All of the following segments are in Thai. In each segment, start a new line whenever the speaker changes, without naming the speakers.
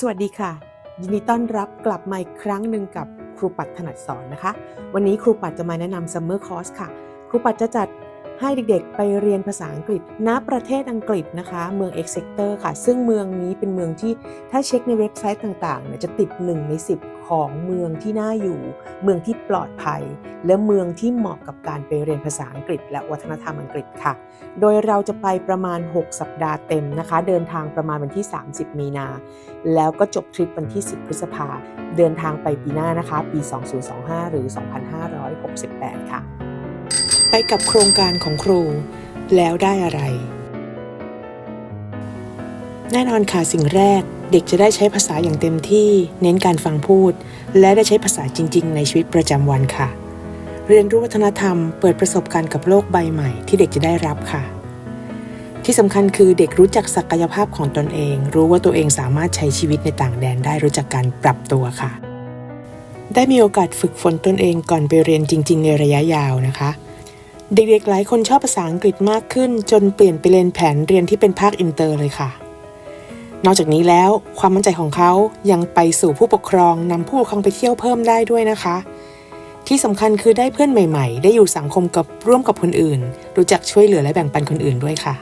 สวัสดีค่ะ ยินดีต้อนรับกลับมาอีกครั้งหนึ่งกับครูปัดถนัดสอนนะคะ วันนี้ครูปัดจะมาแนะนำซัมเมอร์คอร์สค่ะ ครูปัดจะจัด ให้เด็กๆ ไปเรียนภาษาอังกฤษณประเทศอังกฤษนะคะ เมือง Exeter ค่ะ ซึ่งเมืองนี้เป็นเมืองที่ถ้าเช็คในเว็บไซต์ต่างๆเนี่ยจะติด 1 ใน 10 ของเมืองที่น่าอยู่ เมืองที่ปลอดภัย และเมืองที่เหมาะกับการไปเรียนภาษาอังกฤษ และวัฒนธรรมอังกฤษค่ะ โดยเราจะไปประมาณ 6 สัปดาห์เต็มนะคะ เดินทางประมาณวันที่ 30 มีนา แล้วก็จบทริปวันที่ 10 พฤษภาเดินทางไปปีหน้านะคะ ปี 2025 หรือ 2568 ค่ะ ไปกับโครงการของครู แล้วได้อะไร แน่นอนค่ะสิ่งแรกเด็กจะได้ใช้ภาษาอย่างเต็มที่ เน้นการฟังพูด และได้ใช้ภาษาจริง ๆ ในชีวิตประจำวันค่ะ เรียนรู้วัฒนธรรม เปิดประสบการณ์กับโลกใบใหม่ที่เด็กจะได้รับค่ะ ที่สำคัญคือเด็กรู้จักศักยภาพของตนเอง รู้ว่าตัวเองสามารถใช้ชีวิตในต่างแดนได้รู้จักการปรับตัวค่ะ ได้มีโอกาสฝึกฝนตนเองก่อนไปเรียนจริง ๆ ในระยะยาวนะคะ เด็กๆหลายคนชอบภาษาอังกฤษมากขึ้น จนเปลี่ยนไปเรียนแผนเรียนที่เป็นภาคอินเตอร์เลยค่ะ นอกจากนี้แล้วความมั่นใจของเขายังไปสู่ผู้ปกครองนำผู้ปกครองไปเที่ยวเพิ่มได้ด้วยนะคะ ที่สำคัญคือได้เพื่อนใหม่ ๆ ได้อยู่สังคมกับร่วมกับคนอื่น รู้จักช่วยเหลือและแบ่งปันคนอื่นด้วยค่ะ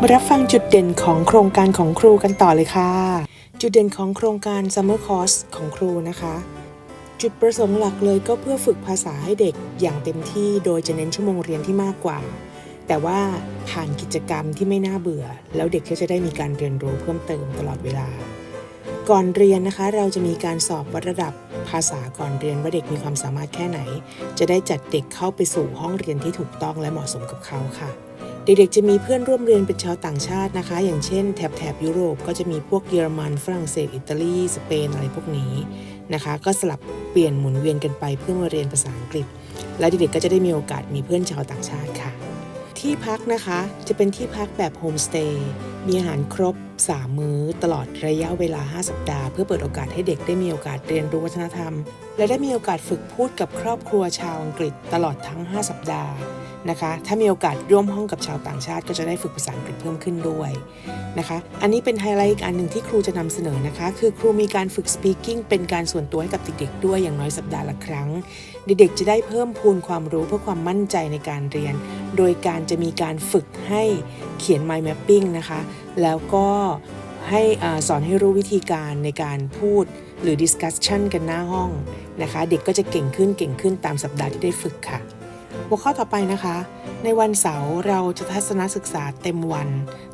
มารับฟังจุดเด่นของโครงการของครูกันต่อเลยค่ะ จุดเด่นของโครงการ Summer Course ของครูนะคะ จุดประสงค์หลักเลยก็เพื่อฝึกภาษาให้เด็กอย่างเต็มที่โดยจะเน้นชั่วโมงเรียนที่มากกว่า แต่ว่าผ่านกิจกรรมที่ไม่น่าเบื่อ แล้วเด็กก็จะได้มีการเรียนรู้เพิ่มเติมตลอดเวลา ก่อนเรียนนะคะ เราจะมีการสอบวัดระดับภาษาก่อนเรียนว่าเด็กมีความสามารถแค่ไหน จะได้จัดเด็กเข้าไปสู่ห้องเรียนที่ถูกต้องและเหมาะสมกับเขาค่ะเด็กๆ จะมีเพื่อนร่วมเรียนเป็นชาวต่างชาตินะคะ อย่างเช่นแถบแถบยุโรปก็จะมีพวกเยอรมัน ฝรั่งเศส อิตาลี สเปน อะไรพวกนี้ นะคะ ก็สลับเปลี่ยนหมุนเวียนกันไปเพื่อมาเรียนภาษาอังกฤษ และเด็กๆก็จะได้มีโอกาสมีเพื่อนชาวต่างชาติค่ะ ที่พักนะคะจะเป็นที่พักแบบโฮมสเตย์มีอาหารครบ 3 มื้อตลอดระยะเวลา 5 สัปดาห์ เพื่อเปิดโอกาสให้เด็กได้มีโอกาสเรียนรู้วัฒนธรรม และได้มีโอกาสฝึกพูดกับครอบครัวชาวอังกฤษตลอดทั้ง 5 สัปดาห์ นะคะ ถ้ามีโอกาสร่วมห้องกับชาวต่างชาติ ก็จะได้ฝึกภาษาอังกฤษเพิ่มขึ้นด้วยนะคะ อันนี้เป็นไฮไลท์อีกอันหนึ่งที่ครูจะนำเสนอนะคะ คือครูมีการฝึก speaking เป็นการส่วนตัวให้กับเด็กๆด้วยอย่างน้อยสัปดาห์ละครั้ง เด็กๆจะได้เพิ่มพูนความรู้เพื่อความมั่นใจในการเรียน โดยการจะมีการฝึกให้เขียน mind mapping นะคะ แล้วก็ให้สอนให้รู้วิธีการในการพูดหรือ discussion กันหน้าห้องนะคะ เด็กก็จะเก่งขึ้นเก่งขึ้นตามสัปดาห์ที่ได้ฝึกค่ะ หัวข้อต่อไปนะคะ ในวันเสาร์เราจะทัศนศึกษาเต็มวัน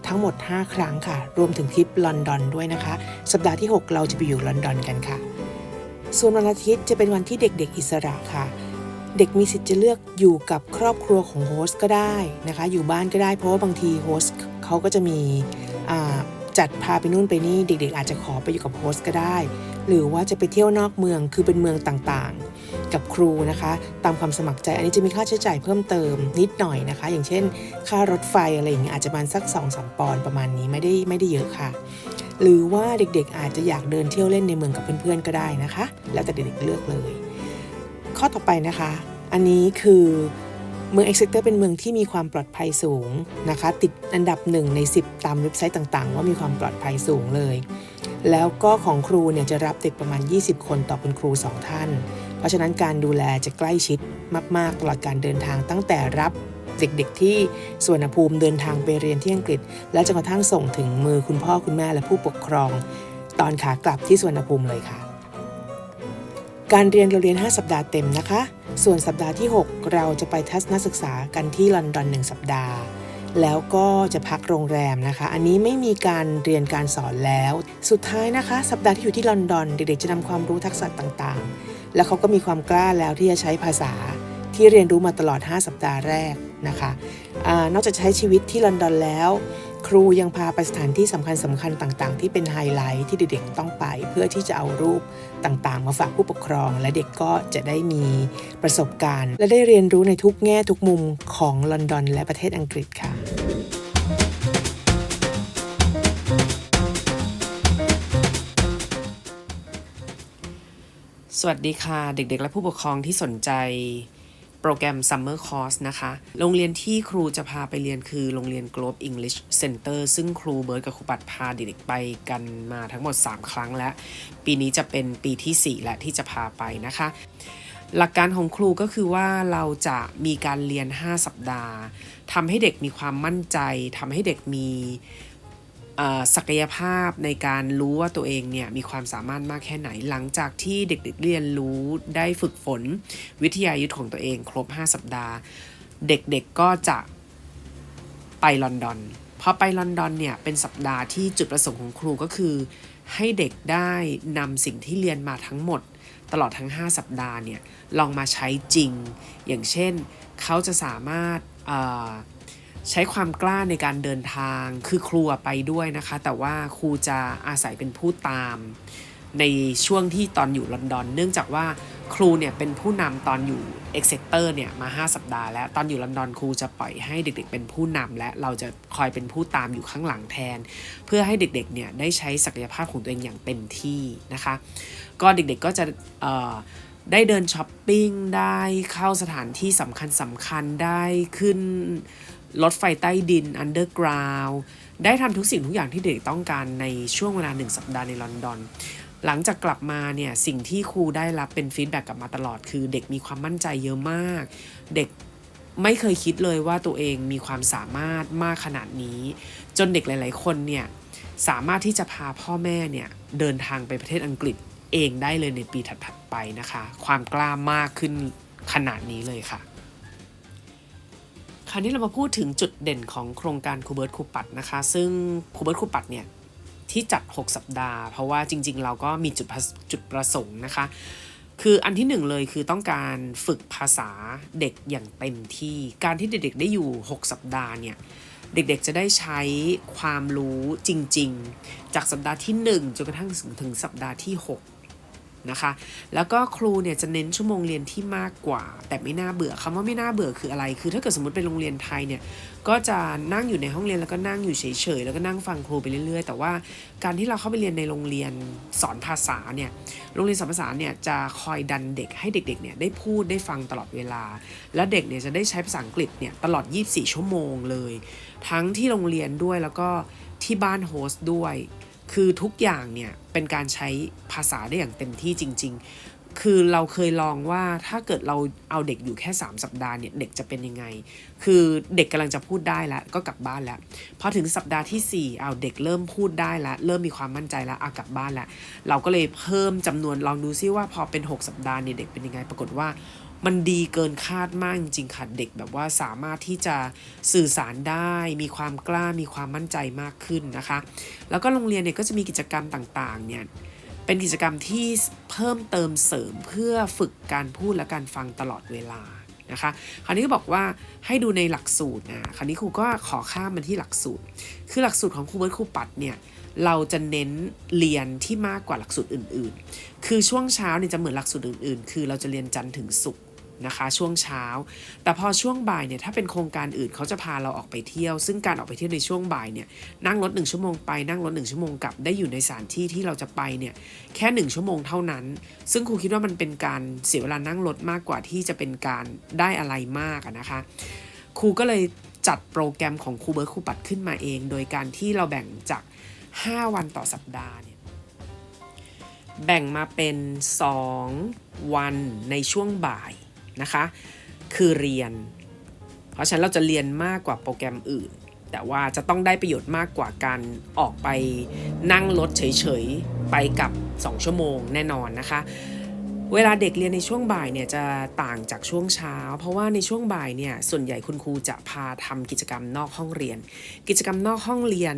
ทั้งหมด 5 ครั้งค่ะ รวมถึงทริปลอนดอนด้วยนะคะ สัปดาห์ที่ 6 เราจะไปอยู่ลอนดอนกันค่ะ ส่วนวันอาทิตย์จะเป็นวันที่เด็กๆอิสระค่ะ เด็กมีสิทธิ์จะเลือกอยู่กับครอบครัวของโฮสต์ก็ได้นะคะ อยู่บ้านก็ได้เพราะว่าบางทีโฮสต์เขาก็จะมีจัดพาไปนู่นไปนี่เด็ก ๆ อาจจะขอไปอยู่กับโฮสต์ก็ได้ หรือว่าจะไปเที่ยวนอกเมืองคือเป็นเมืองต่างๆ กับครูนะคะ ตามความสมัครใจ อันนี้จะมีค่าใช้จ่ายเพิ่มเติมนิดหน่อยนะคะ อย่างเช่น ค่ารถไฟอะไรอย่างเงี้ยอาจจะประมาณสัก2อสปอนด์ประมาณนี้ไม่ได้ไม่ได้เยอะค่ะ หรือว่าเด็กๆอาจจะอยากเดินเที่ยวเล่นในเมืองกับเพื่อนๆก็ได้นะคะ แล้วแต่เด็กๆเลือกเลย ข้อต่อไปนะคะ อันนี้คือเมืองเอ็กเซเตอร์เป็นเมืองที่มีความปลอดภัยสูงนะคะ ติดอันดับหนึ่งใน 10 ตามเว็บไซต์ต่างๆ ว่ามีความปลอดภัยสูงเลย แล้วก็ของครูเนี่ยจะรับเด็กประมาณ 20 คนต่อคุณครู 2 ท่าน เพราะฉะนั้นการดูแลจะใกล้ชิดมาก ๆ ตลอดการเดินทางตั้งแต่รับเด็กๆ ที่สวนภูมิเดินทางไปเรียนที่อังกฤษ และจนกระทั่งส่งถึงมือคุณพ่อคุณแม่และผู้ปกครอง ตอนขากลับที่สวนภูมิเลยค่ะ การเรียนเราเรียน 5 สัปดาห์เต็มนะคะ ส่วนสัปดาห์ที่ 6 เราจะไปทัศนศึกษากันที่ลอนดอน1สัปดาห์ แล้วก็จะพักโรงแรมนะคะ อันนี้ไม่มีการเรียนการสอนแล้ว สุดท้ายนะคะ สัปดาห์ที่อยู่ที่ลอนดอน เด็กๆจะนำความรู้ทักษะต่างๆ แล้วเขาก็มีความกล้าแล้วที่จะใช้ภาษาที่เรียนรู้มาตลอด 5 สัปดาห์แรกนะคะอะนอกจากใช้ชีวิตที่ลอนดอนแล้ว ครูยังพาไปสถานที่สำคัญสำคัญต่างๆ ที่เป็นไฮไลท์ที่เด็กๆต้องไป เพื่อที่จะเอารูปต่างๆ มาฝากผู้ปกครอง และเด็กก็จะได้มีประสบการณ์ และได้เรียนรู้ในทุกแง่ทุกมุมของลอนดอนและประเทศอังกฤษค่ะ
สวัสดีค่ะ เด็กๆ และผู้ปกครองที่สนใจ โปรแกรม Summer Course นะคะ โรงเรียนที่ครูจะพาไปเรียนคือโรงเรียน Globe English Center ซึ่งครูเบิร์ดกับครูปัดพาเด็กๆไปกันมาทั้งหมด 3 ครั้งแล้วปีนี้จะเป็นปีที่ 4 และที่จะพาไปนะคะ หลักการของครูก็คือว่าเราจะมีการเรียน 5 สัปดาห์ทำให้เด็กมีความมั่นใจทำให้เด็กมี ศักยภาพในการรู้ว่าตัวเองเนี่ยมีความสามารถมากแค่ไหนหลังจากที่เด็กๆเรียนรู้ได้ฝึกฝนวิทยายุทธของตัวเองครบ 5 สัปดาห์ เด็กๆก็จะไปลอนดอนพอไปลอนดอนเนี่ยเป็นสัปดาห์ที่จุดประสงค์ของครูก็คือ ให้เด็กได้นำสิ่งที่เรียนมาทั้งหมด ตลอดทั้ง 5 สัปดาห์เนี่ยลองมาใช้จริง อย่างเช่นเขาจะสามารถ ใช้ความกล้าในการเดินทางคือครูไปด้วยนะคะ แต่ว่าครูจะอาศัยเป็นผู้ตาม ในช่วงที่ตอนอยู่ลอนดอน เนื่องจากว่าครูเนี่ยเป็นผู้นำตอนอยู่ e x e t e r เตอร์เนี่ยมา 5 สัปดาห์แล้ว ตอนอยู่ลอนดอนครูจะปล่อยให้เด็กๆ เป็นผู้นำและเราจะคอยเป็นผู้ตามอยู่ข้างหลังแทน เพื่อให้เด็กๆเนี่ยได้ใช้ศักยภาพของตัวเองอย่างเต็มที่นะคะ ก็เด็กๆก็จะได้เดินช้อปปิ้งได้เข้าสถานที่สำคัญสำคัญได้ขึ้น รถไฟใต้ดิน underground ได้ทำทุกสิ่งทุกอย่างที่เด็กต้องการในช่วงเวลาหนึ่งสัปดาห์ในลอนดอน หลังจากกลับมาเนี่ยสิ่งที่ครูได้รับเป็นฟีดแบ็กกลับมาตลอด คือเด็กมีความมั่นใจเยอะมาก เด็กไม่เคยคิดเลยว่าตัวเองมีความสามารถมากขนาดนี้ จนเด็กหลาย ๆ คนเนี่ยสามารถที่จะพาพ่อแม่เนี่ยเดินทางไปประเทศอังกฤษเองได้เลยในปีถัด ๆ ไปนะคะ ความกล้ามากขึ้นขนาดนี้เลยค่ะ คราวนี้เรามาพูดถึงจุดเด่นของโครงการคูเบิร์ตคูปัดนะคะ ซึ่งคูเบิร์ตคูปัดเนี่ยที่จัด 6 สัปดาห์ เพราะว่าจริง ๆ เราก็มีจุดประจุดประสงค์นะคะ คืออันที่หนึ่งเลยคือต้องการฝึกภาษาเด็กอย่างเต็มที่ การที่เด็กๆได้อยู่ 6 สัปดาห์เนี่ยเด็กๆ จะได้ใช้ความรู้จริง ๆ จากสัปดาห์ที่ 1จนกระทั่งถึงถึงสัปดาห์ที่ 6 นะคะ แล้วก็ครูเนี่ยจะเน้นชั่วโมงเรียนที่มากกว่า แต่ไม่น่าเบื่อคำว่าไม่น่าเบื่อคืออะไร คือถ้าเกิดสมมติเป็นโรงเรียนไทยเนี่ยก็จะนั่งอยู่ในห้องเรียนแล้วก็นั่งอยู่เฉยๆแล้วก็นั่งฟังครูไปเรื่อย ๆ แต่ว่าการที่เราเข้าไปเรียนในโรงเรียนสอนภาษาเนี่ยโรงเรียนสอนภาษาเนี่ยจะคอยดันเด็กให้เด็กๆเนี่ยได้พูดได้ฟังตลอดเวลา และเด็กเนี่ยจะได้ใช้ภาษาอังกฤษเนี่ยตลอด 24 ชั่วโมงเลย ทั้งที่โรงเรียนด้วยแล้วก็ที่บ้านโฮสต์ด้วย คือทุกอย่างเนี่ยเป็นการใช้ภาษาได้อย่างเต็มที่จริง ๆ คือเราเคยลองว่าถ้าเกิดเราเอาเด็กอยู่แค่ 3 สัปดาห์เนี่ยเด็กจะเป็นยังไง คือเด็กกำลังจะพูดได้แล้วก็กลับบ้านแล้ว พอถึงสัปดาห์ที่4เอาเด็กเริ่มพูดได้แล้วเริ่มมีความมั่นใจแล้วอากลับบ้านแล้ว เราก็เลยเพิ่มจำนวนลองดูซิว่าพอเป็น 6 สัปดาห์เนี่ยเด็กเป็นยังไง ปรากฏว่า มันดีเกินคาดมากจริงๆค่ะเด็กแบบว่าสามารถที่จะสื่อสารได้ มีความกล้ามีความมั่นใจมากขึ้นนะคะ แล้วก็โรงเรียนเนี่ยก็จะมีกิจกรรมต่างๆเนี่ยเป็นกิจกรรมที่เพิ่มเติมเสริมเพื่อฝึกการพูดและการฟังตลอดเวลานะคะคราวนี้ก็บอกว่าให้ดูในหลักสูตรนะคราวนี้ครูก็ขอข้ามมาที่หลักสูตร คือหลักสูตรของครูเบิร์ตครูปัดเนี่ยเราจะเน้นเรียนที่มากกว่าหลักสูตรอื่น ๆ คือช่วงเช้าเนี่ยจะเหมือนหลักสูตรอื่น ๆ คือเราจะเรียนจันทร์ถึงศุกร์ นะคะช่วงเช้า แต่พอช่วงบ่ายเนี่ยถ้าเป็นโครงการอื่นเขาจะพาเราออกไปเที่ยว ซึ่งการออกไปเที่ยวในช่วงบ่ายเนี่ยนั่งรถหนึ่งชั่วโมงไปนั่งรถหนึ่งชั่วโมงกลับได้อยู่ในสถานที่ที่เราจะไปเนี่ยแค่หนึ่งชั่วโมงเท่านั้น ซึ่งครูคิดว่ามันเป็นการเสียเวลานั่งรถมากกว่าที่จะเป็นการได้อะไรมากนะคะครูก็เลยจัดโปรแกรมของครูเบิร์ตครูปัดขึ้นมาเอง โดยการที่เราแบ่งจาก 5 วันต่อสัปดาห์เนี่ยแบ่งมาเป็น 2 วันในช่วงบ่าย นะคะ คือเรียน เพราะฉะนั้นเราจะเรียนมากกว่าโปรแกรมอื่น แต่ว่าจะต้องได้ประโยชน์มากกว่าการออกไปนั่งรถเฉยๆ ไปกับ 2 ชั่วโมงแน่นอนนะคะ เวลาเด็กเรียนในช่วงบ่ายเนี่ยจะต่างจากช่วงเช้า เพราะว่าในช่วงบ่ายเนี่ยส่วนใหญ่คุณครูจะพาทำกิจกรรมนอกห้องเรียน กิจกรรมนอกห้องเรียน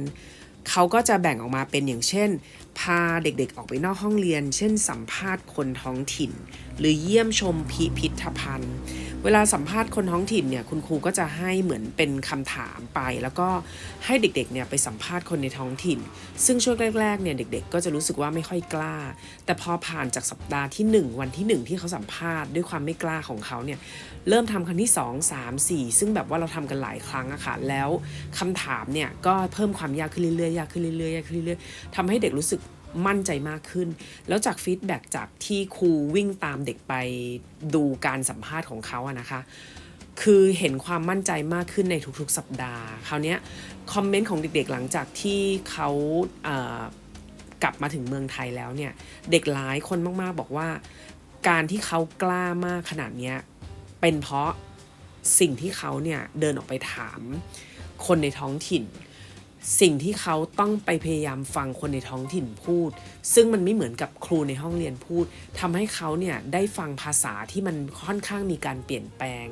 เขาก็จะแบ่งออกมาเป็นอย่างเช่น พาเด็กๆออกไปนอกห้องเรียน เช่น สัมภาษณ์คนท้องถิ่น หรือเยี่ยมชมพิพิธภัณฑ์ เวลาสัมภาษณ์คนท้องถิ่นเนี่ยคุณครูก็จะให้เหมือนเป็นคำถามไป แล้วก็ให้เด็กๆเนี่ยไปสัมภาษณ์คนในท้องถิ่น ซึ่งช่วงแรกๆเนี่ยเด็ก ๆ ก็จะรู้สึกว่าไม่ค่อยกล้า แต่พอผ่านจากสัปดาห์ที่ 1 วันที่ 1 ที่เขาสัมภาษณ์ด้วยความไม่กล้าของเขาเนี่ย เริ่มทำครั้งที่ 2 3 4 ซึ่งแบบว่าเราทำกันหลายครั้งอะค่ะ แล้วคำถามเนี่ยก็เพิ่มความยากขึ้นเรื่อยๆ ยากขึ้นเรื่อยๆ ยากขึ้นเรื่อยๆทำให้เด็กรู้สึกมั่นใจมากขึ้น แล้วจากฟีดแบ็กจากที่ครูวิ่งตามเด็กไปดูการสัมภาษณ์ของเขาอะนะคะ คือเห็นความมั่นใจมากขึ้นในทุกๆ สัปดาห์ คราวเนี้ยคอมเมนต์ของเด็กๆ หลังจากที่เขาเอ่อกลับมาถึงเมืองไทยแล้วเนี่ย เด็กหลายคนมากๆ บอกว่า การที่เขากล้ามากขนาดเนี้ย เป็นเพราะสิ่งที่เขาเนี่ยเดินออกไปถามคนในท้องถิ่น สิ่งที่เขาต้องไปพยายามฟังคนในท้องถิ่นพูด ซึ่งมันไม่เหมือนกับครูในห้องเรียนพูดทำให้เขาเนี่ยได้ฟังภาษาที่มันค่อนข้างมีการเปลี่ยนแปลง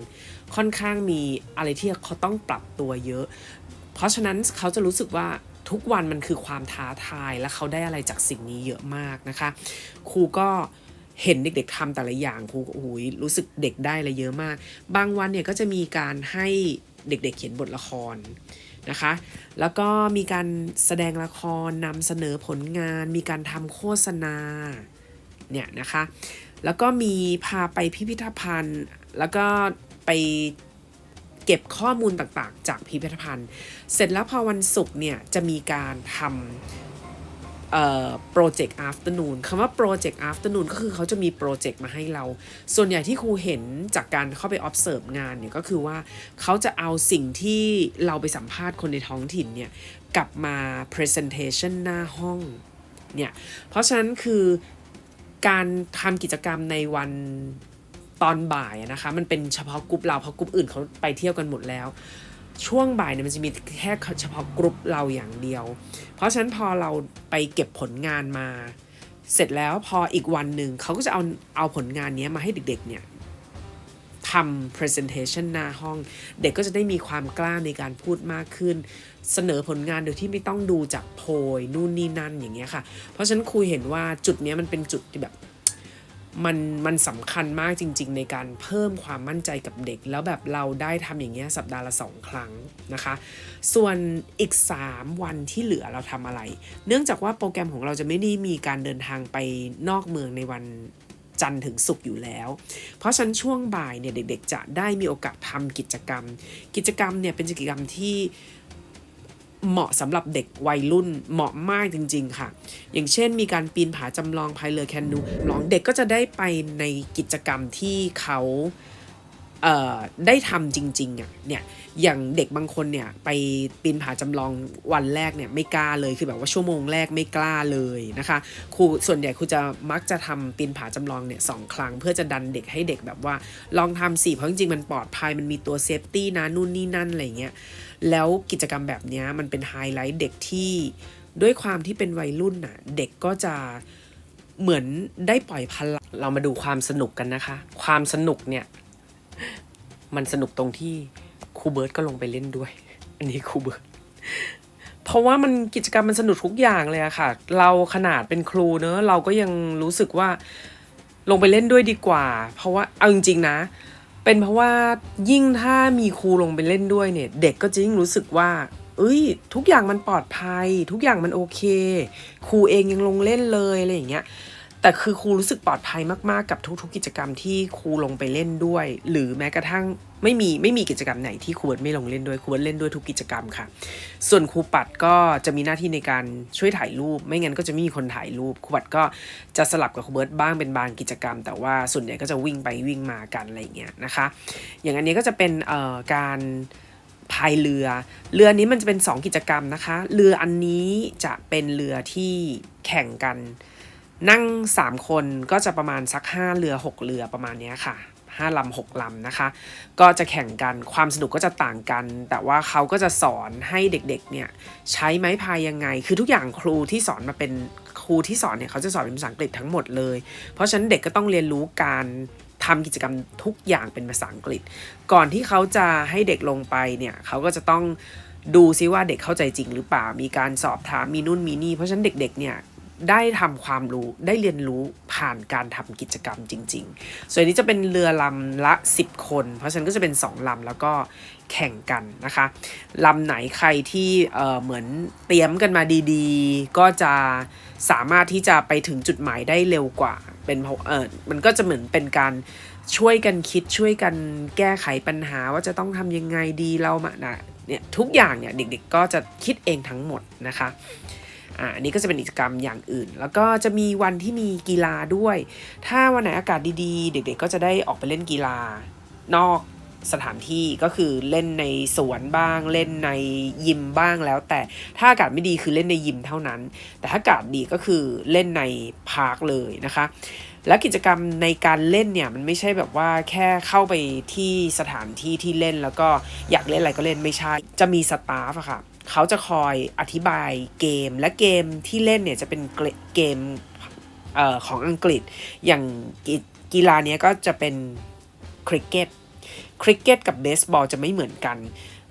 ค่อนข้างมีอะไรที่เขาต้องปรับตัวเยอะ เพราะฉะนั้นเขาจะรู้สึกว่าทุกวันมันคือความท้าทายและเขาได้อะไรจากสิ่งนี้เยอะมากนะคะ ครูก็ เห็นเด็กๆทำแต่ละอย่างครูก็โอ้โหรู้สึกเด็กได้อะไรเยอะมาก บางวันเนี่ยก็จะมีการให้เด็กๆ เขียนบทละครนะคะ แล้วก็มีการแสดงละครนำเสนอผลงาน มีการทำโฆษณาเนี่ยนะคะ แล้วก็มีพาไปพิพิธภัณฑ์ แล้วก็ไปเก็บข้อมูลต่างๆ จากพิพิธภัณฑ์ เสร็จแล้วพอวันศุกร์เนี่ยจะมีการทำ โปรเจกต์ afternoon คำว่าโปรเจกต์ afternoon ก็คือเขาจะมีโปรเจกต์มาให้เรา ส่วนใหญ่ที่ครูเห็นจากการเข้าไป observe งานเนี่ยก็คือว่าเขาจะเอาสิ่งที่เราไปสัมภาษณ์คนในท้องถิ่นเนี่ยกลับมา presentation หน้าห้องเนี่ยเพราะฉะนั้นคือการทำกิจกรรมในวันตอนบ่ายนะคะมันเป็นเฉพาะกลุ่มเราเพราะกลุ่มอื่นเขาไปเที่ยวกันหมดแล้ว ช่วงบ่ายเนี่ยมันจะมีแค่เฉพาะกลุ่มเราอย่างเดียว เพราะฉะนั้นพอเราไปเก็บผลงานมา เสร็จแล้วพออีกวันหนึ่งเขาก็จะเอาเอาผลงานนี้มาให้เด็กๆเนี่ยทำ presentation หน้าห้อง เด็กก็จะได้มีความกล้าในการพูดมากขึ้น เสนอผลงานโดยที่ไม่ต้องดูจากโพยนู่นนี่นั่นอย่างเงี้ยค่ะ เพราะฉะนั้นครูเห็นว่าจุดเนี้ยมันเป็นจุดที่แบบ มันมันสำคัญมากจริง ๆ ในการเพิ่มความมั่นใจกับเด็ก แล้วแบบเราได้ทำอย่างเงี้ยสัปดาห์ละสองครั้งนะคะ ส่วนอีก 3 วันที่เหลือเราทำอะไร เนื่องจากว่าโปรแกรมของเราจะไม่ได้มีการเดินทางไปนอกเมืองในวันจันทร์ถึงศุกร์อยู่แล้ว เพราะฉะนั้นช่วงบ่ายเนี่ยเด็กๆ จะได้มีโอกาสทำกิจกรรม กิจกรรมเนี่ยเป็นกิจกรรมที่ เหมาะสำหรับเด็กวัยรุ่นเหมาะมากจริง ๆ ค่ะ อย่างเช่นมีการปีนผาจำลองพายเรือแคนูลองเด็กก็จะได้ไปในกิจกรรมที่เขาเได้ทำจริงๆอะเนี่ยอย่างเด็กบางคนเนี่ยไปปีนผาจำลองวันแรกเนี่ยไม่กล้าเลยคือแบบว่าชั่วโมงแรกไม่กล้าเลยนะคะครูส่วนใหญ่ครูจะมักจะทำปีนผาจำลองเนี่ยสองครั้งเพื่อจะดันเด็กให้เด็กแบบว่าลองทำสิเพราะจริงๆมันปลอดภัยมันมีตัวเซฟตี้นะนู่นนี่นั่นอะไรเงี้ย แล้วกิจกรรมแบบนี้มันเป็นไฮไลท์เด็กที่ด้วยความที่เป็นวัยรุ่นน่ะ เด็กก็จะเหมือนได้ปล่อยพลังเรามาดูความสนุกกันนะคะ ความสนุกเนี่ย มันสนุกตรงที่ครูเบิร์ตก็ลงไปเล่นด้วย อันนี้ครูเบิร์ตเพราะว่ามันกิจกรรมมันสนุกทุกอย่างเลยอะค่ะ เราขนาดเป็นครูเนอะเราก็ยังรู้สึกว่าลงไปเล่นด้วยดีกว่า เพราะว่าเอาจริงๆนะ เป็นเพราะว่ายิ่งถ้ามีครูลงไปเล่นด้วยเนี่ย เด็กก็จะยิ่งรู้สึกว่า เอ้ย ทุกอย่างมันปลอดภัย ทุกอย่างมันโอเค ครูเองยังลงเล่นเลยอะไรอย่างเงี้ย แต่คือครูรู้สึกปลอดภัยมากๆกับทุกๆ กิจกรรมที่ครูลงไปเล่นด้วย หรือแม้กระทั่งไม่มีไม่มีกิจกรรมไหนที่ครูเบิร์ตไม่ลงเล่นด้วยครูเบิร์ตเล่นด้วยทุกกิจกรรมค่ะ ส่วนครูปัดก็จะมีหน้าที่ในการช่วยถ่ายรูป ไม่งั้นก็จะไม่มีคนถ่ายรูปครูปัดก็จะสลับกับครูเบิร์ตบ้างเป็นบางกิจกรรม แต่ว่าส่วนใหญ่ก็จะวิ่งไปวิ่งมากันอะไรอย่างเงี้ยนะคะ อย่างอันนี้ก็จะเป็นเอ่อการพายเรือ เรือนี้มันจะเป็น 2 กิจกรรมนะคะ เรืออันนี้จะเป็นเรือที่แข่งกัน นั่ง 3 คนก็จะประมาณสัก 5 เรือ 6 เรือประมาณนี้ค่ะ5ลำ6ลำนะคะ ก็จะแข่งกันความสนุกก็จะต่างกัน แต่ว่าเขาก็จะสอนให้เด็กๆเนี่ยใช้ไม้พายยังไง คือทุกอย่างครูที่สอนมาเป็นครูที่สอนเนี่ยเขาจะสอนเป็นภาษาอังกฤษทั้งหมดเลย เพราะฉะนั้นเด็กก็ต้องเรียนรู้การทำกิจกรรมทุกอย่างเป็นภาษาอังกฤษ ก่อนที่เขาจะให้เด็กลงไปเนี่ยเขาก็จะต้องดูซิว่าเด็กเข้าใจจริงหรือเปล่า มีการสอบถามมีนู่นมีนี่ เพราะฉะนั้นเด็กๆเนี่ย ได้ทำความรู้ได้เรียนรู้ผ่านการทำกิจกรรมจริง ๆ ส่วนนี้จะเป็นเรือลำละ 10 คน เพราะฉะนั้นก็จะเป็น 2ลำแล้วก็แข่งกันนะคะลำไหนใครที่เเหมือนเตรียมกันมาดีๆ ก็จะสามารถที่จะไปถึงจุดหมายได้เร็วกว่าเป็นเพราะเออมันก็จะเหมือนเป็นการช่วยกันคิดช่วยกันแก้ไขปัญหาว่าจะต้องทำยังไงดีเรามานะเนี่ยทุกอย่างเนี่ยเด็กๆก็จะคิดเองทั้งหมดนะคะ อ่าอันนี้ก็จะเป็นกิจกรรมอย่างอื่น แล้วก็จะมีวันที่มีกีฬาด้วย ถ้าวันไหนอากาศดีๆ เด็ก ๆ ก็จะได้ออกไปเล่นกีฬานอกสถานที่ก็คือเล่นในสวนบ้าง เล่นในยิมบ้างแล้ว แต่ถ้าอากาศไม่ดีคือเล่นในยิมเท่านั้น แต่ถ้าอากาศดีก็คือเล่นในพาร์คเลยนะคะ และกิจกรรมในการเล่นเนี่ยมันไม่ใช่แบบว่าแค่เข้าไปที่สถานที่ที่เล่นแล้วก็อยากเล่นอะไรก็เล่นไม่ใช่ จะมีสตาฟอะค่ะ เขาจะคอยอธิบายเกมและเกมที่เล่นเนี่ยจะเป็นเกมเอ่อของอังกฤษ อย่างกีกีฬาเนี้ยก็จะเป็นคริกเก็ต คริกเก็ตกับเบสบอลจะไม่เหมือนกัน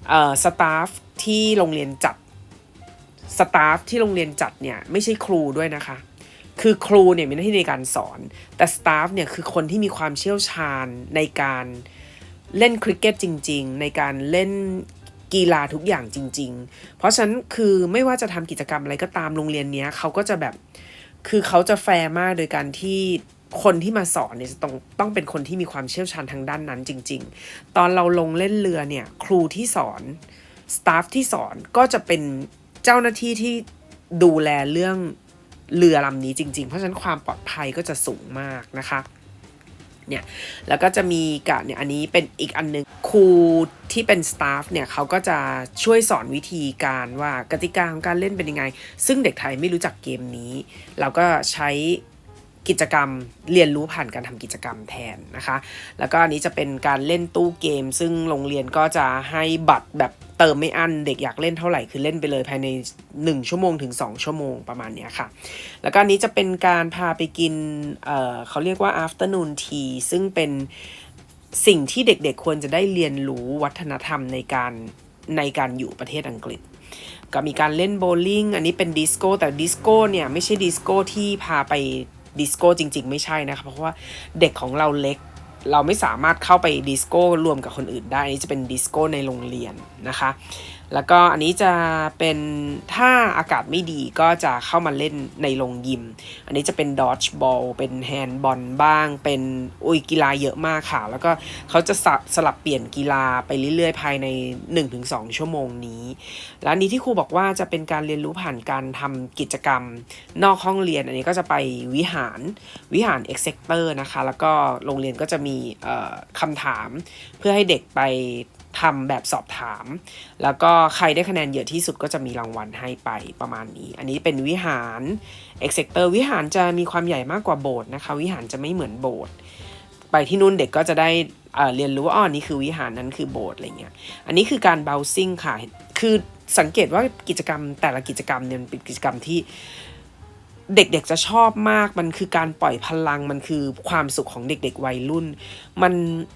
เอ่อสตาฟที่โรงเรียนจัดสตาฟที่โรงเรียนจัดเนี่ยไม่ใช่ครูด้วยนะคะ คือครูเนี่ยมีหน้าที่ในการสอน แต่สตาฟเนี่ยคือคนที่มีความเชี่ยวชาญในการเล่นคริกเก็ตจริง ๆ ในการเล่น กีฬาทุกอย่างจริง ๆ เพราะฉะนั้นคือไม่ว่าจะทำกิจกรรมอะไรก็ตามโรงเรียนเนี้ยเขาก็จะแบบคือเขาจะแฟร์มากโดยการที่คนที่มาสอนเนี่ยจะต้องต้องเป็นคนที่มีความเชี่ยวชาญทางด้านนั้นจริง ๆ ตอนเราลงเล่นเรือเนี่ยครูที่สอนสตาฟที่สอนก็จะเป็นเจ้าหน้าที่ที่ดูแลเรื่องเรือลำนี้จริง ๆ เพราะฉะนั้นความปลอดภัยก็จะสูงมากนะคะ เนี่ยแล้วก็จะมีกะเนี่ยอันนี้เป็นอีกอันหนึงครูที่เป็นสตาฟเนี่ยเขาก็จะช่วยสอนวิธีการว่ากติกาของการเล่นเป็นยังไง ซึ่งเด็กไทยไม่รู้จักเกมนี้ เราก็ใช้ กิจกรรมเรียนรู้ผ่านการทำกิจกรรมแทนนะคะ แล้วก็อันนี้จะเป็นการเล่นตู้เกม ซึ่งโรงเรียนก็จะให้บัตรแบบเติมไม่อั้น เด็กอยากเล่นเท่าไหร่คือเล่นไปเลยภายใน 1 ชั่วโมงถึง 2 ชั่วโมงประมาณเนี้ยค่ะ แล้วก็อันนี้จะเป็นการพาไปกินเเขาเรียกว่า afternoon tea ซึ่งเป็นสิ่งที่เด็กๆควรจะได้เรียนรู้วัฒนธรรมในการในการอยู่ประเทศอังกฤษก็มีการเล่นโบลิ่งอันนี้เป็นดิสโก้แต่ดิสโก้เนี่ยไม่ใช่ดิสโก้ที่พาไป ดิสโก้จริง ๆ ไม่ใช่นะคะเพราะว่าเด็กของเราเล็ก เราไม่สามารถเข้าไปดิสโก้รวมกับคนอื่นได้อันนี้จะเป็นดิสโก้ในโรงเรียนนะคะ แล้วก็อันนี้จะเป็นถ้าอากาศไม่ดีก็จะเข้ามาเล่นในโรงยิม อันนี้จะเป็นดอ g บอลเป็นแฮนด์บอลบ้าง เป็นอุยกีฬาเยอะมากค่ะ แล้วก็เขาจะสลับสลับเปลี่ยนกีฬาไปเรื่อยๆ ภายใน 1-2 ชั่วโมงนี้ และอันนี้ที่ครูบอกว่าจะเป็นการเรียนรู้ผ่านการทำกิจกรรม นอกห้องเรียน อันนี้ก็จะไปวิหารวิหาร e x e c t o r นะคะ แล้วก็โรงเรียนก็จะมีคำถาม เพื่อให้เด็กไปทำแบบสอบถาม แล้วก็ใครได้คะแนนเยอะที่สุดก็จะมีรางวัลให้ไปประมาณนี้ อันนี้เป็นวิหาร e x e c t o r วิหารจะมีความใหญ่มากกว่าโบสถ์นะคะ วิหารจะไม่เหมือนโบสถ์ไปที่นู่นเด็กก็จะได้เเรียนรู้ว่าอ๋อนี่คือวิหารนั้นคือโบสถ์อะไรเงี้ย อันนี้คือการเบลซิ่งค่ะ คือสังเกตว่ากิจกรรมแต่ละกิจกรรมเนี่ยเป็นกิจกรรมที่ เด็กๆจะชอบมาก มันคือการปล่อยพลัง มันคือความสุขของเด็ก ๆ วัยรุ่น มัน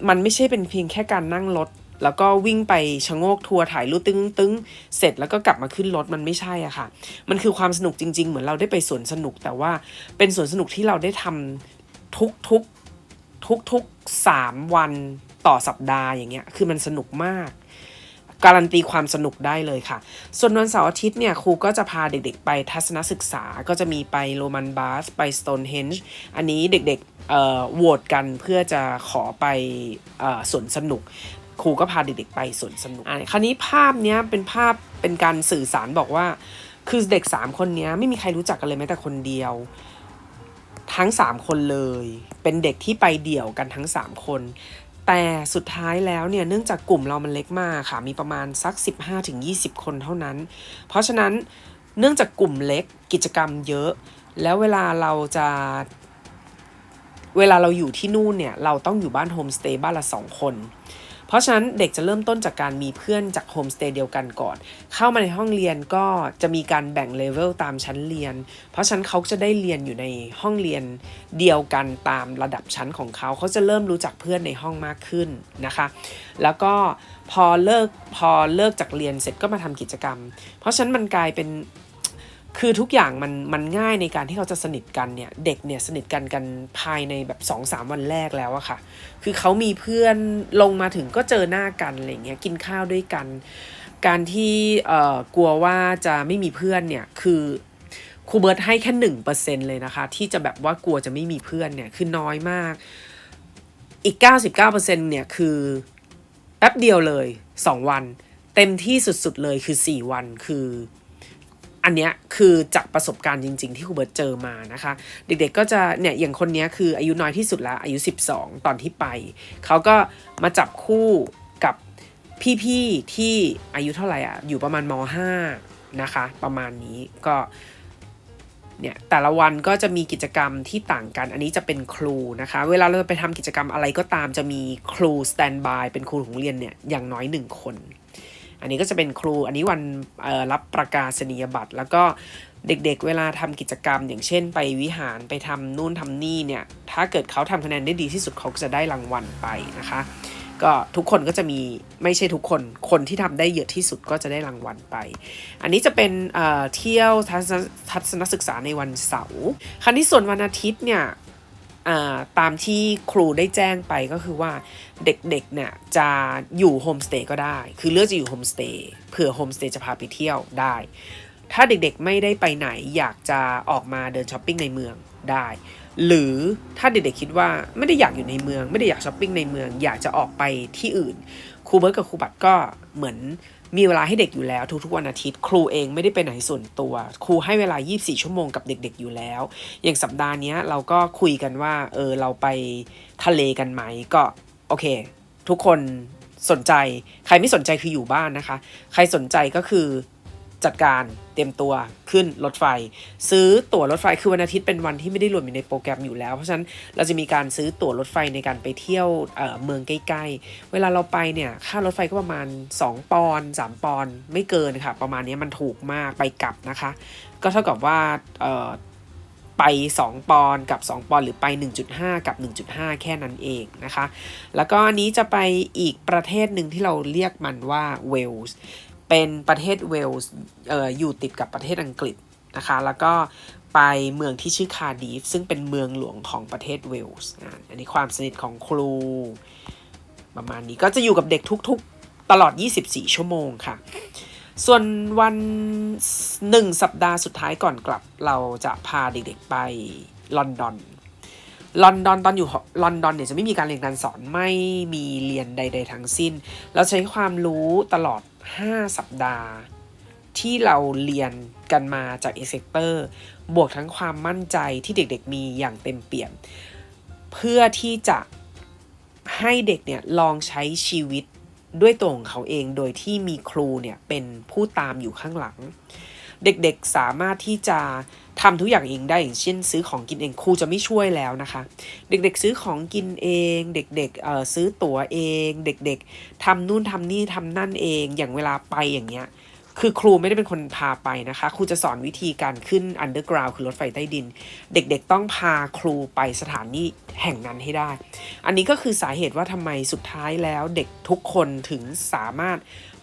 มันไม่ใช่เป็นเพียงแค่การนั่งรถ แล้วก็วิ่งไปชะโงกทัวร์ถ่ายรูปตึ้งตึ้งๆเสร็จแล้วก็กลับมาขึ้นรถ มันไม่ใช่อะค่ะ มันคือความสนุกจริง ๆ เหมือนเราได้ไปสวนสนุก แต่ว่าเป็นสวนสนุกที่เราได้ทำทุกทุกทุกทุกๆสามวันต่อสัปดาห์อย่างเงี้ย คือมันสนุกมาก การันตีความสนุกได้เลยค่ะ ส่วนวันเสาร์อาทิตย์เนี่ยครูก็จะพาเด็กๆ ไปทัศนศึกษาก็จะมีไปโรมันบาสไปสโตนเฮนจ์อันนี้เด็กๆโหวตกันเพื่อจะขอไปอสวนสนุกครูก็พาเด็กๆไปสวนสนุกอะคราวนี้ภาพเนี้ยเป็นภาพเป็นการสื่อสารบอกว่าคือเด็กสามคนเนี้ยไม่มีใครรู้จักกันเลยแม้แต่คนเดียว ทั้งสามคนเลย เป็นเด็กที่ไปเดี่ยวกันทั้งสามคน แต่สุดท้ายแล้วเนี่ยเนื่องจากกลุ่มเรามันเล็กมากค่ะ มีประมาณสัก 15-20 คนเท่านั้น เพราะฉะนั้นเนื่องจากกลุ่มเล็กกิจกรรมเยอะ แล้วเวลาเราจะ เวลาเราอยู่ที่นู่นเนี่ย เราต้องอยู่บ้านโฮมสเตย์บ้านละสองคน เพราะฉะนั้นเด็กจะเริ่มต้นจากการมีเพื่อนจากโฮมสเตย์เดียวกันก่อน เข้ามาในห้องเรียนก็จะมีการแบ่งเลเวลตามชั้นเรียน เพราะฉะนั้นเขาจะได้เรียนอยู่ในห้องเรียนเดียวกันตามระดับชั้นของเขา เขาจะเริ่มรู้จักเพื่อนในห้องมากขึ้นนะคะ แล้วก็พอเลิกพอเลิกจากเรียนเสร็จก็มาทำกิจกรรม เพราะฉะนั้นมันกลายเป็น คือทุกอย่างมันมันง่ายในการที่เขาจะสนิทกันเนี่ย เด็กเนี่ยสนิทกันกันภายในแบบ2อสามวันแรกแล้วอะค่ะ คือเขามีเพื่อนลงมาถึงก็เจอหน้ากันอะไรเงี้ยกินข้าวด้วยกัน การที่เอ่อกลัวว่าจะไม่มีเพื่อนเนี่ยคือครูเบิร์ตให้แค่หนึ่งเปอร์เซ็นเลยนะคะ ที่จะแบบว่ากลัวจะไม่มีเพื่อนเนี่ยคือน้อยมาก อีก 99%เนี่ยคือแป๊บเดียวเลย 2 วัน เต็มที่สุดๆเลยคือ 4 วันคือ อันเนี้ยคือจากประสบการณ์จริง ๆ ที่ครูเบิร์ตเจอมานะคะ เด็กๆก็จะเนี่ยอย่างคนนี้คืออายุน้อยที่สุดแล้วอายุ 12 ตอนที่ไป เขาก็มาจับคู่กับพี่ๆที่อายุเท่าไหร่อะอยู่ประมาณม .5 นะคะ ประมาณนี้ก็เนี่ยแต่ละวันก็จะมีกิจกรรมที่ต่างกัน อันนี้จะเป็นครูนะคะ เวลาเราไปทำกิจกรรมอะไรก็ตามจะมีครูสแตนบายเป็นครูของเรียนเนี่ยอย่างน้อยหนึ่งคน อันนี้ก็จะเป็นครู อันนี้วันรับประกาศนียบัตร แล้วก็เด็กๆ เวลาทำกิจกรรม อย่างเช่น ไปวิหารไปทำนู่นทำนี่เนี่ย ถ้าเกิดเขาทำคะแนนได้ดีที่สุดเขาก็จะได้รางวัลไปนะคะ ก็ทุกคนก็จะมีไม่ใช่ทุกคน คนที่ทำได้เยอะที่สุดก็จะได้รางวัลไป อันนี้จะเป็นเเที่ยวทัศนศึกษาในวันเสาร์ครั้นี้ส่วนวันอาทิตย์เนี่ย ตามที่ครูได้แจ้งไปก็คือว่าเด็กๆเนี่ยจะอยู่โฮมสเตย์ก็ได้ คือเลือกจะอยู่โฮมสเตย์เผื่อโฮมสเตย์จะพาไปเที่ยวได้ ถ้าเด็กๆไม่ได้ไปไหนอยากจะออกมาเดินช้อปปิ้งในเมืองได้ หรือถ้าเด็กๆคิดว่าไม่ได้อยากอยู่ในเมือง ไม่ได้อยากช้อปปิ้งในเมือง อยากจะออกไปที่อื่นครูเบิร์ตกับครูบัตรก็เหมือน มีเวลาให้เด็กอยู่แล้วทุกๆวันอาทิตย์ครูเองไม่ได้ไปไหนส่วนตัว ครูให้เวลา 24 ชั่วโมงกับเด็กๆอยู่แล้ว อย่างสัปดาห์นี้เราก็คุยกันว่าเออเราไปทะเลกันไหมก็โอเค ทุกคนสนใจ ใครไม่สนใจคืออยู่บ้านนะคะ ใครสนใจก็คือ จัดการเตรียมตัวขึ้นรถไฟ ซื้อตั๋วรถไฟคือวันอาทิตย์เป็นวันที่ไม่ได้รวมอยู่ในโปรแกรมอยู่แล้ว เพราะฉะนั้นเราจะมีการซื้อตั๋วรถไฟในการไปเที่ยวเเมืองใกล้ ๆ เวลาเราไปเนี่ยค่ารถไฟก็ประมาณ 2 ปอนด์3ปอนด์ไม่เกินค่ะ ประมาณนี้มันถูกมากไปกลับนะคะ ก็เท่ากับว่าเอ่อไป 2 ปอนด์กับ 2 ปอนด์หรือไป 1.5 กับ 1.5 แค่นั้นเองนะคะ แล้วก็อันนี้จะไปอีกประเทศหนึ่งที่เราเรียกมันว่าเวลส์ เป็นประเทศเวลส์เอ่ออยู่ติดกับประเทศอังกฤษนะคะ แล้วก็ไปเมืองที่ชื่อคาร์ดิฟซึ่งเป็นเมืองหลวงของประเทศเวลส์อันนี้ความสนิทของครู ประมาณนี้ก็จะอยู่กับเด็กทุกๆ ตลอด 24 ชั่วโมงค่ะ ส่วนวันหนึ่งสัปดาห์สุดท้ายก่อนกลับ เราจะพาเด็กๆไปลอนดอนลอนดอนตอนอยู่ลอนดอนเนี่ยจะไม่มีการเรียนการสอนไม่มีเรียนใด ๆ ทั้งสิ้น เราใช้ความรู้ตลอด 5 สัปดาห์ ที่เราเรียนกันมาจากเอเซกเตอร์บวกทั้งความมั่นใจที่เด็กๆมีอย่างเต็มเปี่ยม เพื่อที่จะให้เด็กเนี่ยลองใช้ชีวิตด้วยตัวของเขาเอง โดยที่มีครูเนี่ยเป็นผู้ตามอยู่ข้างหลัง เด็กๆสามารถที่จะทำทุกอย่างเองได้อย่างเช่น ซื้อของกินเองครูจะไม่ช่วยแล้วนะคะ เด็กๆซื้อของกินเอง เด็กๆเอ่อซื้อตั๋วเอง เด็กๆทำนู่นทำนี่ทำนั่นเองอย่างเวลาไปอย่างเงี้ยคือครูไม่ได้เป็นคนพาไปนะคะ ครูจะสอนวิธีการขึ้น underground คือรถไฟใต้ดิน เด็กๆต้องพาครูไปสถานีแห่งนั้นให้ได้ อันนี้ก็คือสาเหตุว่าทำไมสุดท้ายแล้วเด็กทุกคนถึงสามารถ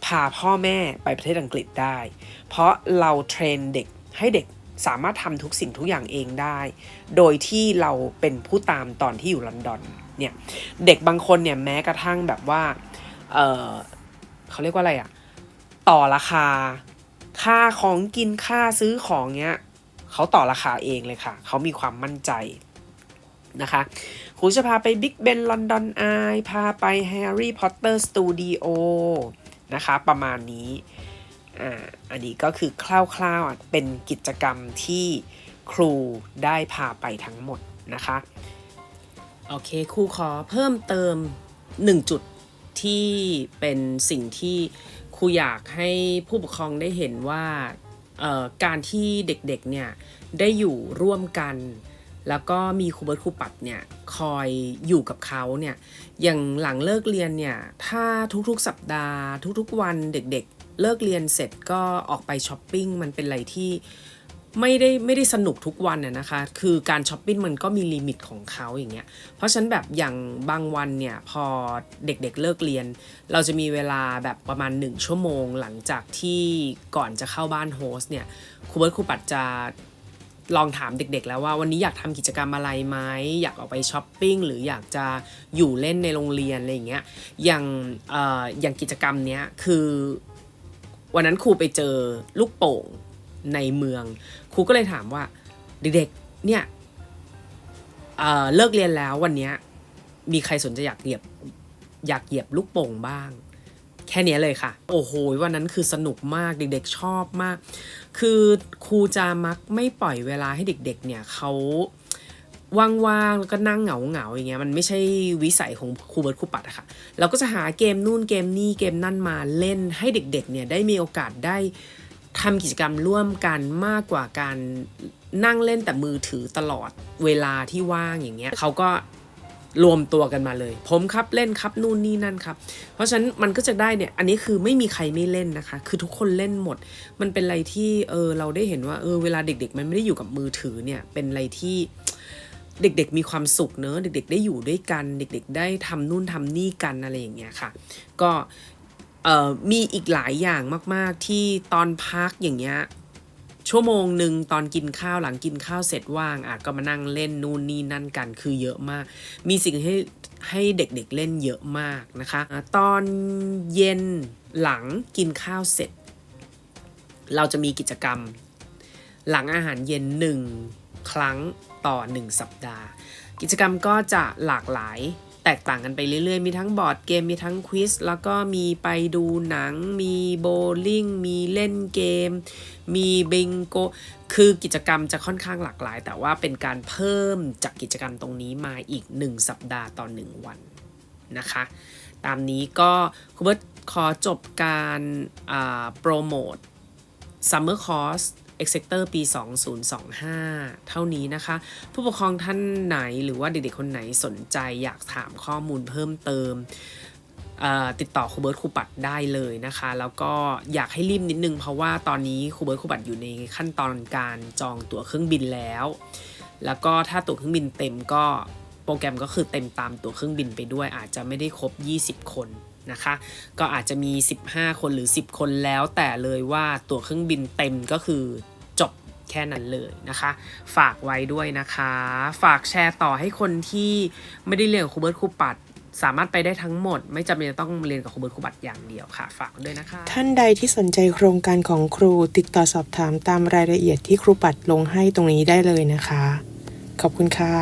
พาพ่อแม่ไปประเทศอังกฤษได้ เพราะเราเทรนเด็กให้เด็กสามารถทำทุกสิ่งทุกอย่างเองได้ โดยที่เราเป็นผู้ตามตอนที่อยู่ลอนดอนเนี่ยเด็กบางคนเนี่ยแม้กระทั่งแบบว่าเออเขาเรียกว่าอะไรอะต่อราคา ค่าของกินค่าซื้อของเนี้ยเขาต่อราคาเองเลยค่ะ เขามีความมั่นใจ นะคะครูจะพาไปบิ๊กเบนลอนดอนไอพาไปแฮร์รี่พอตเตอร์สตูดิโอนะคะประมาณนี้อ่าอันนี้ก็คือคร่าวๆเป็นกิจกรรมที่ครูได้พาไปทั้งหมดนะคะโอเคครูขอเพิ่มเติม 1 จุดที่เป็นสิ่งที่ครูอยากให้ผู้ปกครองได้เห็นว่าการที่เด็กๆเนี่ยได้อยู่ร่วมกัน แล้วก็มีครูเบิร์ตครูปัดเนี่ยคอยอยู่กับเขาเนี่ยอย่างหลังเลิกเรียนเนี่ยถ้าทุกๆสัปดาห์ ทุกๆวันเด็กๆ เลิกเรียนเสร็จก็ออกไปช้อปปิ้งมันเป็นอะไรที่ไม่ได้ไม่ได้สนุกทุกวันน่ะนะคะ คือการช้อปปิ้งมันก็มีลิมิตของเขาอย่างเงี้ย เพราะฉะนั้นแบบอย่างบางวันเนี่ยพอเด็กๆเลิกเรียน เราจะมีเวลาแบบประมาณ 1 ชั่วโมง หลังจากที่ก่อนจะเข้าบ้านโฮสเนี่ยครูเบิร์ตครูปัดจะ ลองถามเด็กๆ แล้วว่าวันนี้อยากทำกิจกรรมอะไรไหมอยากออกไปช้อปปิ้งหรืออยากจะอยู่เล่นในโรงเรียนอะไรอย่างเงี้ยอย่างออย่างกิจกรรมเนี้ยคือวันนั้นครูไปเจอลูกโป่งในเมืองครูก็เลยถามว่าเด็กๆเนี่ยเเลิกเรียนแล้ววันนี้มีใครสนใจอยากเหยียบอยากเหยียบลูกโป่งบ้าง คค่นี้เลยค่ะ โอ้โห วันนั้นคือสนุกมากเด็กๆชอบมาก คือครูจะมักไม่ปล่อยเวลาให้เด็กๆ เนี่ยเขาว่างๆ แล้วก็นั่งเหงาๆ อย่างเงี้ย มันไม่ใช่วิสัยของครูเบิร์ตครูปัดอะค่ะ เราก็จะหาเกมนู่นเกมนี่เกมนั่นมาเล่นให้เด็กๆ เนี่ยได้มีโอกาสได้ทำกิจกรรมร่วมกันมากกว่าการนั่งเล่นแต่มือถือตลอดเวลาที่ว่างอย่างเงี้ยเขาก็ รวมตัวกันมาเลย ผมครับเล่นครับนู่นนี่นั่นครับ เพราะฉะนั้นมันก็จะได้เนี่ย อันนี้คือไม่มีใครไม่เล่นนะคะ คือทุกคนเล่นหมด มันเป็นอะไรที่เออเราได้เห็นว่าเออเวลาเด็ก ๆ มันไม่ได้อยู่กับมือถือเนี่ยเป็นอะไรที่เด็กๆมีความสุขเนอะเด็ก ๆ ได้อยู่ด้วยกัน เด็ก ๆ ได้ทำนู่นทำนี่กันอะไรอย่างเงี้ยค่ะ ก็มีอีกหลายอย่างมาก ๆ ที่ตอนพักอย่างเงี้ย ชั่วโมงหนึ่งตอนกินข้าวหลังกินข้าวเสร็จว่างอะก็มานั่งเล่นนู่นนี่นั่นกันคือเยอะมาก มีสิ่งให้ให้เด็กๆเล่นเยอะมากนะคะอะตอนเย็นหลังกินข้าวเสร็จ เราจะมีกิจกรรม หลังอาหารเย็นหนึ่งครั้งต่อหนึ่งสัปดาห์ กิจกรรมก็จะหลากหลาย แตกต่างกันไปเรื่อยๆ มีทั้งบอร์ดเกม มีทั้งควิส แล้วก็มีไปดูหนัง มีโบว์ลิ่ง มีเล่นเกม มีบิงโก คือกิจกรรมจะค่อนข้างหลากหลาย แต่ว่าเป็นการเพิ่มจากกิจกรรมตรงนี้มาอีก 1 สัปดาห์ต่อ 1 วันนะคะ ตามนี้ก็คุณเบิร์ตขอจบการโปรโมท Summer Course e x e c t o r ปี 2025 เท่านี้นะคะ ผู้ปกครองท่านไหนหรือว่าเด็กๆคนไหนสนใจอยากถามข้อมูลเพิ่มเติมติดต่อครูเบิร์ตครูปัดได้เลยนะคะ แล้วก็อยากให้รีบนิดนึง เพราะว่าตอนนี้ครูเบิร์ตครูปัดอยู่ในขั้นตอนการจองตั๋วเครื่องบินแล้ว แล้วก็ถ้าตั๋วเครื่องบินเต็มก็โปรแกรมก็คือเต็มตามตั๋วเครื่องบินไปด้วย อาจจะไม่ได้ครบ 20 คนนะคะ ก็อาจจะมี 15 คนหรือ 10 คนแล้วแต่เลยว่าตั๋วเครื่องบินเต็มก็คือ แค่นั้นเลยนะคะ ฝากไว้ด้วยนะคะ ฝากแชร์ต่อให้คนที่ไม่ได้เรียนกับครูเบิร์ตครูปัดสามารถไปได้ทั้งหมด ไม่จำเป็นจะต้องเรียนกับครูเบิร์ตครูปัดอย่างเดียวค่ะ ฝากด้วยนะคะ
ท่านใดที่สนใจโครงการของครูติดต่อสอบถามตามรายละเอียดที่ครูปัดลงให้ตรงนี้ได้เลยนะคะ ขอบคุณค่ะ